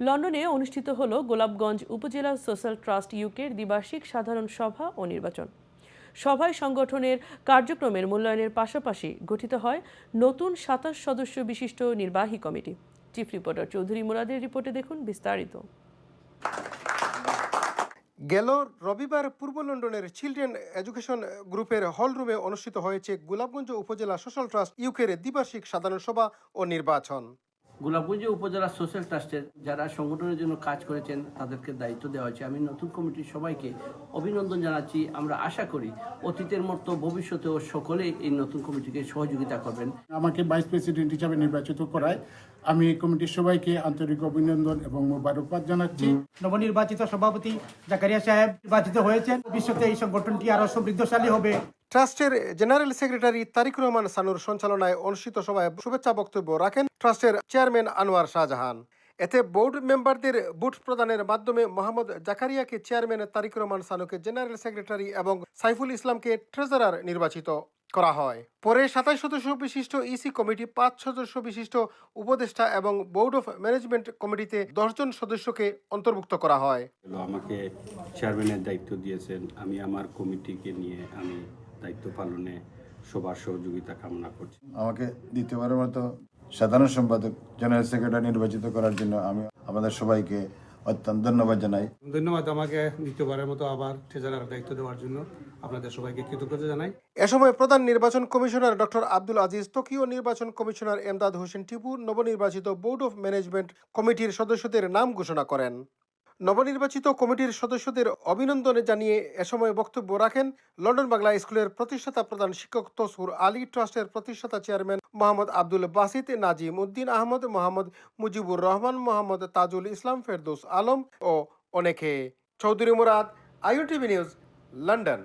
লন্ডনে অনুষ্ঠিত হল গোলাপগঞ্জ উপজেলা সোশ্যাল ট্রাস্ট ইউকের দ্বিবার্ষিক সাধারণ সভা ও নির্বাচন। সভায় সংগঠনের কার্যক্রমের মূল্যায়নের পাশাপাশি গঠিত হয় নতুন সাতাশ সদস্য বিশিষ্ট নির্বাহী কমিটি। চিফ রিপোর্টার চৌধুরী মুরাদের রিপোর্টে দেখুন বিস্তারিত। গেল রবিবার পূর্ব লন্ডনের চিলড্রেন এডুকেশন গ্রুপের হল রুমে অনুষ্ঠিত হয়েছে গোলাপগঞ্জ উপজেলা সোশ্যাল ট্রাস্ট ইউকের দ্বিবার্ষিক সাধারণ সভা ও নির্বাচন। গোলাপগঞ্জ উপজেলা সোশ্যাল ট্রাস্টের যারা সংগঠনের জন্য কাজ করেছেন তাদেরকে দায়িত্ব দেওয়া হয়েছে। আমি নতুন কমিটির সবাইকে অভিনন্দন জানাচ্ছি। আমরা আশা করি অতীতের মতো ভবিষ্যতেও সকলেই এই নতুন কমিটিকে সহযোগিতা করবেন। আমাকে ভাইস প্রেসিডেন্ট হিসাবে নির্বাচিত করায় আমি এই কমিটির সবাইকে আন্তরিক অভিনন্দন এবং মোবারকবাদ জানাচ্ছি। নবনির্বাচিত সভাপতি জাকারিয়া সাহেব নির্বাচিত হয়েছেন। ভবিষ্যতে এই সংগঠনটি আরও সমৃদ্ধশালী হবে। ট্রাস্টের জেনারেল সেক্রেটারি তারিক রহমান সানুর সঞ্চালনায় অনুষ্ঠিত সভায় শুভেচ্ছা বক্তব্য রাখেন ট্রাস্টের চেয়ারম্যান আনোয়ার শাহজাহান। এতে বোর্ড মেম্বারদের বুট প্রদানের মাধ্যমে মোহাম্মদ জাকারিয়াকে চেয়ারম্যান তারিক রহমান সানুকে জেনারেল সেক্রেটারি এবং সাইফুল ইসলামকে ট্রেজারার নির্বাচিত করা হয়। পরে সাতাশ সদস্য বিশিষ্ট ইসি কমিটি, পাঁচ সদস্য বিশিষ্ট উপদেষ্টা এবং বোর্ড অফ ম্যানেজমেন্ট কমিটিতে দশজন সদস্যকে অন্তর্ভুক্ত করা হয়। আমাকে চেয়ারম্যানের দায়িত্ব দিয়েছেন। আমি আমার কমিটিকে নিয়ে আমি দায়িত্ব পালনে সবার সহযোগিতা কামনা করছি। আমাকে দ্বিতীয়বারের মতো সাধারণ সম্পাদক জেনারেল সেক্রেটারি নির্বাচিত করার জন্য আমি আমাদের সবাইকে অত্যন্ত ধন্যবাদ জানাই। ধন্যবাদ আমাকে দ্বিতীয়বারের মতো আবার ট্রেজারার দায়িত্ব দেওয়ার জন্য আপনাদের সবাইকে কৃতজ্ঞতা জানাই। এ সময় প্রধান নির্বাচন কমিশনার ডক্টর আব্দুল আজিজ টোকিও নির্বাচন কমিশনার এমদাদ হোসেন টিপু নবনির্বাচিত বোর্ড অফ ম্যানেজমেন্ট কমিটির সদস্যদের নাম ঘোষণা করেন। নবনির্বাচিত কমিটির সদস্যদের অভিনন্দনে জানিয়ে এ সময় বক্তব্য রাখেন লন্ডন বাংলা স্কুলের প্রতিষ্ঠাতা প্রধান শিক্ষক তসুর আলী, ট্রাস্টের প্রতিষ্ঠাতা চেয়ারম্যান মোহাম্মদ আব্দুল বাসিত, নাজিম উদ্দিন আহমদ, মোহাম্মদ মুজিবুর রহমান, মোহাম্মদ তাজুল ইসলাম, ফেরদৌস আলম ও অনেকে। Chowdhury Murad IUTV news, London.